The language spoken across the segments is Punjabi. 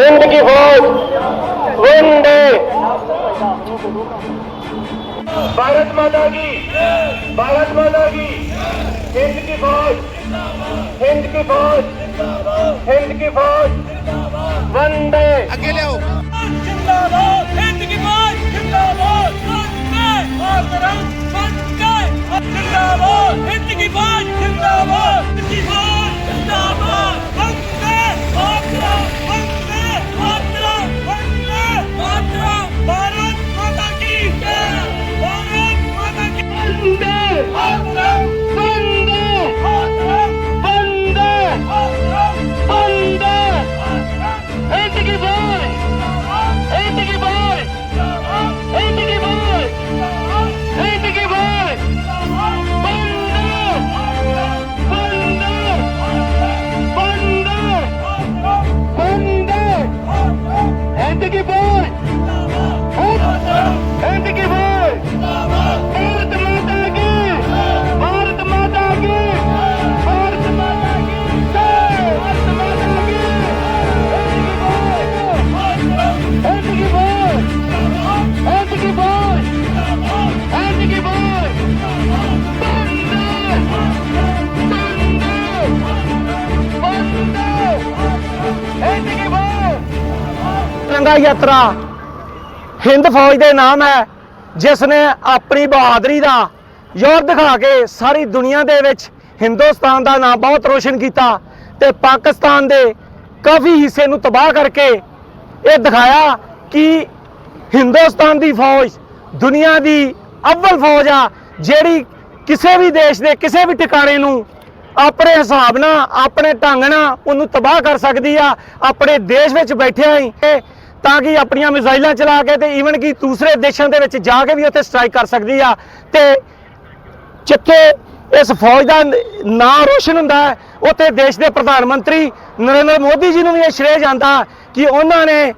हिंद की फौज वंदे भारत माता की भारत माता की हिंद की फौज हिंद की फौज हिंद की फौज वंदे अकेले हो हिंद की फौज जिंदाबाद हिंद की फौज जिंदाबाद ਤਿਰੰਗਾ ਯਾਤਰਾ। ਹਿੰਦ ਫੌਜ ਦੇ ਨਾਮ ਹੈ ਜਿਸ ਨੇ ਆਪਣੀ ਬਹਾਦਰੀ ਦਾ ਜ਼ੋਰ ਦਿਖਾ ਕੇ ਸਾਰੀ ਦੁਨੀਆ ਦੇ ਵਿੱਚ ਹਿੰਦੁਸਤਾਨ ਦਾ ਨਾਮ ਬਹੁਤ ਰੋਸ਼ਨ ਕੀਤਾ ਤੇ ਪਾਕਿਸਤਾਨ ਦੇ ਕਾਫੀ ਹਿੱਸੇ ਨੂੰ ਤਬਾਹ ਕਰਕੇ ਇਹ ਦਿਖਾਇਆ ਕਿ ਹਿੰਦੁਸਤਾਨ ਦੀ ਫੌਜ ਦੁਨੀਆ ਦੀ ਅਵਲ ਫੌਜ ਆ, ਜਿਹੜੀ ਕਿਸੇ ਵੀ ਦੇਸ਼ ਦੇ ਕਿਸੇ ਵੀ ਟਿਕਾਣੇ ਨੂੰ ਆਪਣੇ ਹਿਸਾਬ ਨਾਲ, ਆਪਣੇ ਢੰਗ ਨਾਲ ਉਹਨੂੰ ਤਬਾਹ ਕਰ ਸਕਦੀ ਆ, ਆਪਣੇ ਦੇਸ਼ ਵਿੱਚ ਬੈਠਿਆਂ ਹੀ। ਇਹ ਤਾਂ ਕਿ ਆਪਣੀਆਂ ਮਿਜ਼ਾਈਲਾਂ ਚਲਾ ਕੇ ਤੇ ਈਵਨ ਕਿ ਦੂਸਰੇ ਦੇਸ਼ਾਂ ਦੇ ਵਿੱਚ ਜਾ ਕੇ ਵੀ ਉੱਥੇ ਸਟ੍ਰਾਈਕ ਕਰ ਸਕਦੀ ਆ। ਤੇ ਜਿੱਥੇ ਇਸ ਫੌਜ ਦਾ ਨਾਂ ਰੋਸ਼ਨ ਹੁੰਦਾ ਹੈ, ਉੱਥੇ ਦੇਸ਼ ਦੇ ਪ੍ਰਧਾਨ ਮੰਤਰੀ ਨਰਿੰਦਰ ਮੋਦੀ ਜੀ ਨੂੰ ਵੀ ਇਹ ਸ਼੍ਰੇਅ ਜਾਂਦਾ ਕਿ ਉਹਨਾਂ ਨੇ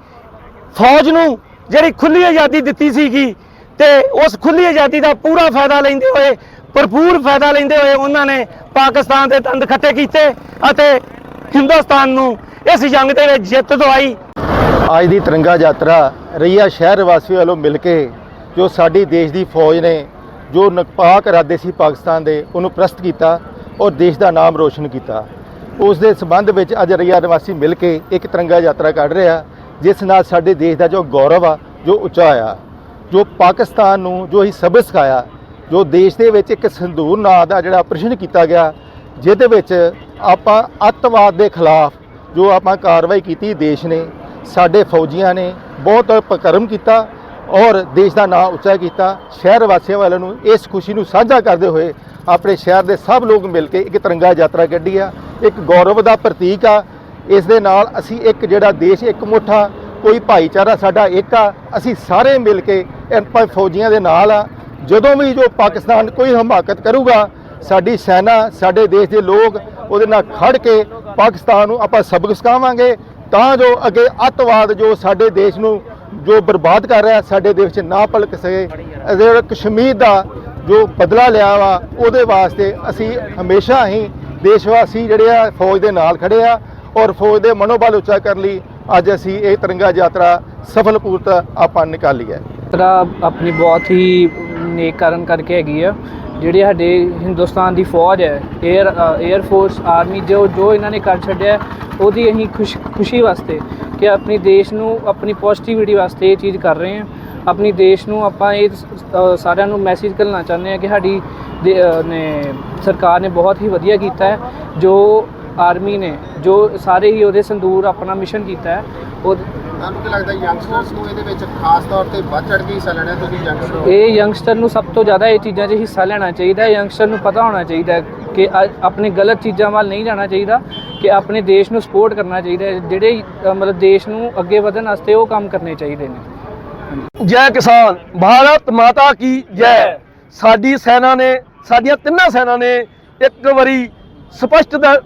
ਫੌਜ ਨੂੰ ਜਿਹੜੀ ਖੁੱਲੀ ਆਜ਼ਾਦੀ ਦਿੱਤੀ ਸੀਗੀ ਤੇ ਉਸ ਖੁੱਲੀ ਆਜ਼ਾਦੀ ਦਾ ਪੂਰਾ ਫਾਇਦਾ ਲੈਂਦੇ ਹੋਏ, ਭਰਪੂਰ ਫਾਇਦਾ ਲੈਂਦੇ ਹੋਏ ਉਹਨਾਂ ਨੇ ਪਾਕਿਸਤਾਨ ਦੇ ਦੰਦ ਖੱਟੇ ਕੀਤੇ ਅਤੇ ਹਿੰਦੁਸਤਾਨ ਨੂੰ ਇਸ ਜੰਗ ਦੇ ਵਿੱਚ ਜਿੱਤ ਦਵਾਈ। ਅੱਜ ਦੀ ਤਿਰੰਗਾ ਯਾਤਰਾ ਰਈਆ ਸ਼ਹਿਰ ਵਾਸੀਆਂ ਵੱਲੋਂ ਮਿਲ ਕੇ ਜੋ ਸਾਡੀ ਦੇਸ਼ ਦੀ ਫੌਜ ਨੇ, ਜੋ ਨਕਪਾਕ ਇਰਾਦੇ ਸੀ ਪਾਕਿਸਤਾਨ ਦੇ, ਉਹਨੂੰ ਪ੍ਰਸਤ ਕੀਤਾ ਔਰ ਦੇਸ਼ ਦਾ ਨਾਮ ਰੋਸ਼ਨ ਕੀਤਾ। ਉਸ ਦੇ ਸਬੰਧ ਵਿੱਚ ਅੱਜ ਰਈਆ ਨਿਵਾਸੀ ਮਿਲ ਕੇ ਇੱਕ ਤਿਰੰਗਾ ਯਾਤਰਾ ਕੱਢ ਰਿਹਾ ਜਿਸ ਨਾਲ ਸਾਡੇ ਦੇਸ਼ ਦਾ ਜੋ ਗੌਰਵ ਆ, ਜੋ ਉੱਚਾ ਆ, ਜੋ ਪਾਕਿਸਤਾਨ ਨੂੰ ਜੋ ਹੀ ਸਬਕ ਸਿਖਾਇਆ, ਜੋ ਦੇਸ਼ ਦੇ ਵਿੱਚ ਇੱਕ ਸੰਦੂਰ ਨਾਂ ਦਾ ਜਿਹੜਾ ਆਪਰੇਸ਼ਨ ਕੀਤਾ ਗਿਆ, ਜਿਹਦੇ ਵਿੱਚ ਆਪਾਂ ਅੱਤਵਾਦ ਦੇ ਖਿਲਾਫ ਜੋ ਆਪਾਂ ਕਾਰਵਾਈ ਕੀਤੀ ਦੇਸ਼ ਨੇ ਸਾਡੇ ਫੌਜੀਆਂ ਨੇ ਬਹੁਤ ਉਪਕਰਮ ਕੀਤਾ ਔਰ ਦੇਸ਼ ਦਾ ਨਾਮ ਉੱਚਾ ਕੀਤਾ। ਸ਼ਹਿਰ ਵਾਸੀਆਂ ਵਾਲਿਆਂ ਨੂੰ ਇਸ ਖੁਸ਼ੀ ਨੂੰ ਸਾਂਝਾ ਕਰਦੇ ਹੋਏ ਆਪਣੇ ਸ਼ਹਿਰ ਦੇ ਸਭ ਲੋਕ ਮਿਲ ਕੇ ਇੱਕ ਤਿਰੰਗਾ ਯਾਤਰਾ ਕੱਢੀ ਆ। ਇੱਕ ਗੌਰਵ ਦਾ ਪ੍ਰਤੀਕ ਆ। ਇਸ ਦੇ ਨਾਲ ਅਸੀਂ ਇੱਕ ਜਿਹੜਾ ਦੇਸ਼ ਇੱਕ ਮੁੱਠਾ, ਕੋਈ ਭਾਈਚਾਰਾ ਸਾਡਾ ਇੱਕ ਆ। ਅਸੀਂ ਸਾਰੇ ਮਿਲ ਕੇ ਆਪਾਂ ਫੌਜੀਆਂ ਦੇ ਨਾਲ ਆ। ਜਦੋਂ ਵੀ ਜੋ ਪਾਕਿਸਤਾਨ ਕੋਈ ਹਮਾਕਤ ਕਰੂਗਾ, ਸਾਡੀ ਸੈਨਾ, ਸਾਡੇ ਦੇਸ਼ ਦੇ ਲੋਕ ਉਹਦੇ ਨਾਲ ਖੜ ਕੇ ਪਾਕਿਸਤਾਨ ਨੂੰ ਆਪਾਂ ਸਬਕ ਸਿਖਾਵਾਂਗੇ। ਤਾਂ ਜੋ ਅੱਗੇ ਅੱਤਵਾਦ ਜੋ ਸਾਡੇ ਦੇਸ਼ ਨੂੰ ਜੋ ਬਰਬਾਦ ਕਰ ਰਿਹਾ, ਸਾਡੇ ਦੇਸ਼ 'ਚ ਨਾ ਪਲਕ ਸਕੇ। ਜਿਹੜਾ ਕਸ਼ਮੀਰ ਦਾ ਜੋ ਬਦਲਾ ਲਿਆ ਵਾ, ਉਹਦੇ ਵਾਸਤੇ ਅਸੀਂ ਹਮੇਸ਼ਾ ਹੀ ਦੇਸ਼ ਵਾਸੀ ਜਿਹੜੇ ਆ, ਫੌਜ ਦੇ ਨਾਲ ਖੜੇ ਆ ਔਰ ਫੌਜ ਦੇ ਮਨੋਬਲ ਉੱਚਾ ਕਰਨ ਲਈ ਅੱਜ ਅਸੀਂ ਇਹ ਤਿਰੰਗਾ ਯਾਤਰਾ ਸਫਲਪੂਰਤ ਆਪਾਂ ਨਿਕਾਲੀ ਹੈ। ਯਾਤਰਾ ਆਪਣੀ ਬਹੁਤ ਹੀ ਨੇਕ ਕਾਰਨ ਕਰਕੇ ਹੈਗੀ ਆ। ਜਿਹੜੀ ਸਾਡੇ ਹਿੰਦੁਸਤਾਨ ਦੀ ਫੌਜ ਹੈ 에ਅਰ 에ਅਰ ਫੋਰਸ ਆਰਮੀ ਜੋ ਜੋ ਇਹਨਾਂ ਨੇ ਕਰ ਛੱਡਿਆ ਉਹਦੀ ਅਸੀਂ ਖੁਸ਼, ਖੁਸ਼ੀ ਵਾਸਤੇ ਕਿ ਆਪਣੀ ਦੇਸ਼ ਨੂੰ ਆਪਣੀ ਪੋਜ਼ਿਟਿਵਿਟੀ ਵਾਸਤੇ ਇਹ ਚੀਜ਼ ਕਰ ਰਹੇ ਹਾਂ। ਆਪਣੀ ਦੇਸ਼ ਨੂੰ ਆਪਾਂ ਇਹ ਸਾਰਿਆਂ ਨੂੰ ਮੈਸੇਜ ਕਰਨਾ ਚਾਹੁੰਦੇ ਹਾਂ ਕਿ ਸਾਡੀ ਦੇ- ਨੇ, ਸਰਕਾਰ ਨੇ ਬਹੁਤ ਹੀ ਵਧੀਆ ਕੀਤਾ ਹੈ, ਜੋ ਆਰਮੀ ਨੇ, ਜੋ ਸਾਰੇ ਹੀ ਉਹਦੇ ਸੰਦੂਰ ਆਪਣਾ ਮਿਸ਼ਨ ਕੀਤਾ ਹੈ, ਉਹ ਤੁਹਾਨੂੰ ਕੀ ਲੱਗਦਾ ਯੰਗਸਟਰਸ ਨੂੰ ਇਹਦੇ ਵਿੱਚ ਖਾਸ ਤੌਰ ਤੇ ਵੱਧ ਚੜ ਕੇ ਹਿੱਸਾ ਲੈਣਾ ਤੁਸੀਂ ਯੰਗਸਟਰ ਇਹ ਯੰਗਸਟਰ ਨੂੰ ਸਭ ਤੋਂ ਜ਼ਿਆਦਾ ਇਹ ਚੀਜ਼ਾਂ 'ਚ ਹਿੱਸਾ ਲੈਣਾ ਚਾਹੀਦਾ ਹੈ। ਯੰਗਸਟਰ ਨੂੰ ਪਤਾ ਹੋਣਾ ਚਾਹੀਦਾ ਹੈ ਕਿ ਆਪਣੇ ਗਲਤ ਚੀਜ਼ਾਂ ਵੱਲ ਨਹੀਂ ਜਾਣਾ ਚਾਹੀਦਾ ਕਿ ਆਪਣੇ ਦੇਸ਼ ਨੂੰ ਸਪੋਰਟ ਕਰਨਾ ਚਾਹੀਦਾ ਹੈ। ਜਿਹੜੇ ਅ, ਮਤਲਬ ਦੇਸ਼ ਨੂੰ ਅੱਗੇ ਵਧਣ ਵਾਸਤੇ ਉਹ ਕੰਮ ਕਰਨੇ ਚਾਹੀਦੇ ਨੇ। ਜੈ ਕਿਸਾਨ ਭਾਰਤ ਮਾਤਾ ਕੀ ਜੈ? ਸਾਡੀ ਸੈਨਾ ਨੇ ਸਾਡੀਆਂ ਤਿੰਨਾਂ ਸੈਨਾ ਨੇ ਇੱਕ ਵਾਰੀ ਸਪਸ਼ਟ ਦ-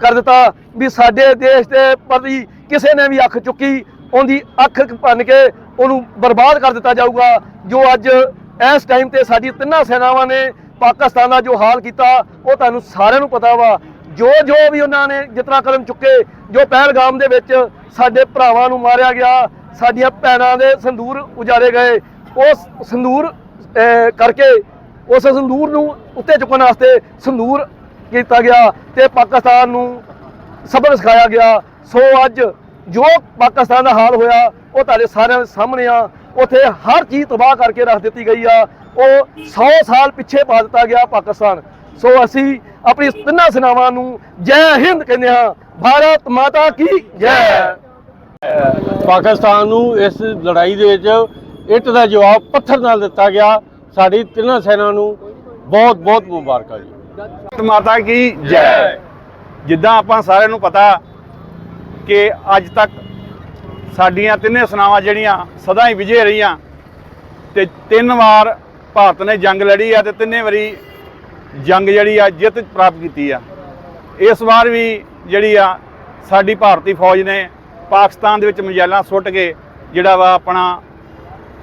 ਕਰ ਦਿੱਤਾ ਵੀ ਸਾਡੇ ਦੇਸ਼ ਦੇ ਪ੍ਰਤੀ ਕਿਸੇ ਨੇ ਵੀ ਅੱਖ ਚੁੱਕੀ। ਉਹਦੀ ਅੱਖ ਭੰਨ ਕੇ ਉਹਨੂੰ ਬਰਬਾਦ ਕਰ ਦਿੱਤਾ ਜਾਊਗਾ, ਜੋ ਅੱਜ ਇਸ ਟਾਈਮ ਤੇ ਸਾਡੀ ਤਿੰਨਾਂ ਸੈਨਾਵਾਂ ਨੇ ਪਾਕਿਸਤਾਨ ਦਾ ਜੋ ਹਾਲ ਕੀਤਾ, ਉਹ ਤੁਹਾਨੂੰ ਸਾਰਿਆਂ ਨੂੰ ਪਤਾ ਵਾ। ਜੋ ਜੋ ਵੀ ਉਹਨਾਂ ਨੇ ਜਿਤਨਾ ਕਦਮ ਚੁੱਕੇ, ਜੋ ਪਹਿਲਗਾਮ ਦੇ ਵਿੱਚ ਸਾਡੇ ਭਰਾਵਾਂ ਨੂੰ ਮਾਰਿਆ ਗਿਆ, ਸਾਡੀਆਂ ਭੈਣਾਂ ਦੇ ਸੰਦੂਰ ਉਜਾੜੇ ਗਏ, ਉਸ ਸੰਦੂਰ ਕਰਕੇ ਉਸ ਸੰਦੂਰ ਨੂੰ ਉੱਤੇ ਚੁੱਕਣ ਵਾਸਤੇ ਸੰਦੂਰ ਕੀਤਾ ਗਿਆ ਤੇ ਪਾਕਿਸਤਾਨ ਨੂੰ ਸਬਕ ਸਿਖਾਇਆ ਗਿਆ। ਸੋ ਅੱਜ ਜੋ ਪਾਕਿਸਤਾਨ ਦਾ ਹਾਲ ਹੋਇਆ ਉਹ ਤੁਹਾਡੇ ਸਾਰਿਆਂ ਦੇ ਸਾਹਮਣੇ ਆ। ਉੱਥੇ ਹਰ ਚੀਜ਼ ਤਬਾਹ ਕਰਕੇ ਰੱਖ ਦਿੱਤੀ ਗਈ ਆ। ਉਹ 100 ਸਾਲ ਪਿੱਛੇ ਪਾ ਦਿੱਤਾ ਗਿਆ ਪਾਕਿਸਤਾਨ। ਸੋ ਅਸੀਂ ਆਪਣੀ ਤਿੰਨਾਂ ਸੇਨਾਵਾਂ ਨੂੰ ਜੈ ਹਿੰਦ ਕਹਿੰਦੇ ਹਾਂ। ਭਾਰਤ ਮਾਤਾ ਕੀ ਜੈ। ਪਾਕਿਸਤਾਨ ਨੂੰ ਇਸ ਲੜਾਈ ਦੇ ਵਿੱਚ ਇੱਟ ਦਾ ਜਵਾਬ ਪੱਥਰ ਨਾਲ ਦਿੱਤਾ ਗਿਆ। ਸਾਡੀ ਤਿੰਨਾਂ ਸੈਨਾ ਨੂੰ ਬਹੁਤ ਬਹੁਤ ਮੁਬਾਰਕਾਂ ਜੀ। ਭਾਰਤ ਮਾਤਾ ਕੀ ਜੈ। ਜਿੱਦਾਂ ਆਪਾਂ ਸਾਰਿਆਂ ਨੂੰ ਪਤਾ ਕਿ ਅੱਜ ਤੱਕ ਸਾਡੀਆਂ ਤਿੰਨੇ ਸਨਾਵਾਂ ਜਿਹੜੀਆਂ ਸਦਾ ਹੀ ਵਿਜੇ ਰਹੀਆਂ ਤੇ ਤਿੰਨ ਵਾਰ ਭਾਰਤ ਨੇ ਜੰਗ ਲੜੀ ਆ ਤੇ ਤਿੰਨੇ ਵਾਰੀ ਜੰਗ ਜਿਹੜੀ ਆ ਜਿੱਤ ਪ੍ਰਾਪਤ ਕੀਤੀ ਆ। ਇਸ ਵਾਰ ਵੀ ਜਿਹੜੀ ਆ ਸਾਡੀ ਭਾਰਤੀ ਫੌਜ ਨੇ ਪਾਕਿਸਤਾਨ ਦੇ ਵਿੱਚ ਮਜੈਲਾਂ ਸੁੱਟ ਕੇ ਜਿਹੜਾ ਵਾ ਆਪਣਾ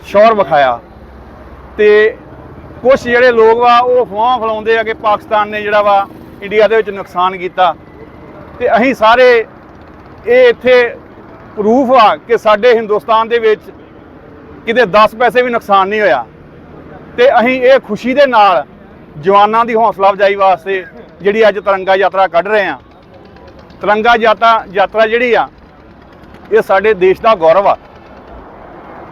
ਸ਼ੌਰ ਵਿਖਾਇਆ। ਤੇ ਕੁਝ ਜਿਹੜੇ ਲੋਕ ਵਾ ਉਹ ਅਫਵਾਹਾਂ ਫੈਲਾਉਂਦੇ ਆ ਕਿ ਪਾਕਿਸਤਾਨ ਨੇ ਜਿਹੜਾ ਵਾ ਇੰਡੀਆ ਦੇ ਵਿੱਚ ਨੁਕਸਾਨ ਕੀਤਾ। ਤੇ ਅਸੀਂ ਸਾਰੇ ਇਹ ਇੱਥੇ ਪ੍ਰੂਫ ਆ ਕਿ ਸਾਡੇ ਹਿੰਦੁਸਤਾਨ ਦੇ ਵਿੱਚ ਕਿਤੇ 10 ਪੈਸੇ ਵੀ ਨੁਕਸਾਨ ਨਹੀਂ ਹੋਇਆ। ਤੇ ਅਸੀਂ ਇਹ ਖੁਸ਼ੀ ਦੇ ਨਾਲ ਜਵਾਨਾਂ ਦੀ ਹੌਸਲਾ ਅਫਜ਼ਾਈ ਵਾਸਤੇ ਜਿਹੜੀ ਅੱਜ ਤਿਰੰਗਾ ਯਾਤਰਾ ਕੱਢ ਰਹੇ ਆ ਤਿਰੰਗਾ ਯਾਤਰਾ ਯਾਤਰਾ ਜਿਹੜੀ ਆ, ਇਹ ਸਾਡੇ ਦੇਸ਼ ਦਾ ਗੌਰਵ ਆ।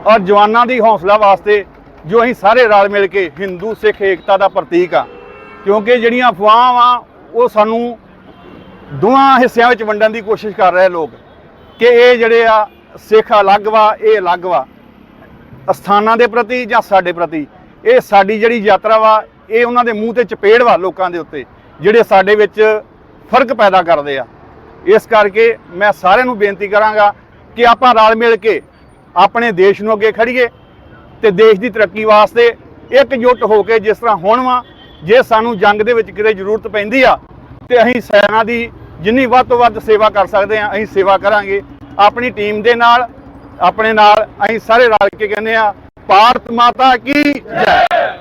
ਔਰ ਜਵਾਨਾਂ ਦੀ ਹੌਸਲਾ ਵਾਸਤੇ ਜੋ ਅਸੀਂ ਸਾਰੇ ਰਲ ਮਿਲ ਕੇ ਹਿੰਦੂ ਸਿੱਖ ਏਕਤਾ ਦਾ ਪ੍ਰਤੀਕ ਆ, ਕਿਉਂਕਿ ਜਿਹੜੀਆਂ ਅਫਵਾਹਾਂ ਵਾ, ਉਹ ਸਾਨੂੰ ਦੋਵਾਂ ਹਿੱਸਿਆਂ ਵਿੱਚ ਵੰਡਣ ਦੀ ਕੋਸ਼ਿਸ਼ ਕਰ ਰਹੇ ਲੋਕ ਕਿ ਇਹ ਜਿਹੜੇ ਆ, ਸਿੱਖ ਅਲੱਗ ਵਾ, ਇਹ ਅਲੱਗ ਵਾ। ਅਸਥਾਨਾਂ ਦੇ ਪ੍ਰਤੀ ਜਾਂ ਸਾਡੇ ਪ੍ਰਤੀ, ਇਹ ਸਾਡੀ ਜਿਹੜੀ ਯਾਤਰਾ ਵਾ, ਇਹ ਉਹਨਾਂ ਦੇ ਮੂੰਹ ਤੇ ਚਪੇੜ ਵਾ ਲੋਕਾਂ ਦੇ ਉੱਤੇ, ਜਿਹੜੇ ਸਾਡੇ ਵਿੱਚ ਫ਼ਰਕ ਪੈਦਾ ਕਰਦੇ ਆ। ਇਸ ਕਰਕੇ ਮੈਂ ਸਾਰਿਆਂ ਨੂੰ ਬੇਨਤੀ ਕਰਾਂਗਾ ਕਿ ਆਪਾਂ ਰਲ ਮਿਲ ਕੇ ਆਪਣੇ ਦੇਸ਼ ਨੂੰ ਅੱਗੇ ਖੜੀਏ ਤੇ ਦੇਸ਼ ਦੀ ਤਰੱਕੀ ਵਾਸਤੇ ਇਕਜੁੱਟ ਹੋ ਕੇ ਜਿਸ ਤਰ੍ਹਾਂ ਹੁਣ ਵਾ, ਜੇ ਸਾਨੂੰ ਜੰਗ ਦੇ ਵਿੱਚ ਕਿਤੇ ਜ਼ਰੂਰਤ ਪੈਂਦੀ ਆ, ਤੇ ਅਸੀਂ ਸੈਨਾ ਦੀ ਜਿੰਨੀ ਵੱਧ ਤੋਂ ਵੱਧ ਸੇਵਾ ਕਰ ਸਕਦੇ ਆ ਅਸੀਂ ਸੇਵਾ ਕਰਾਂਗੇ। ਆਪਣੀ ਟੀਮ ਦੇ ਨਾਲ, ਆਪਣੇ ਨਾਲ ਅਸੀਂ ਸਾਰੇ ਰਲ ਕੇ ਕਹਿੰਦੇ ਆ ਭਾਰਤ ਮਾਤਾ ਕੀ ਜੈ।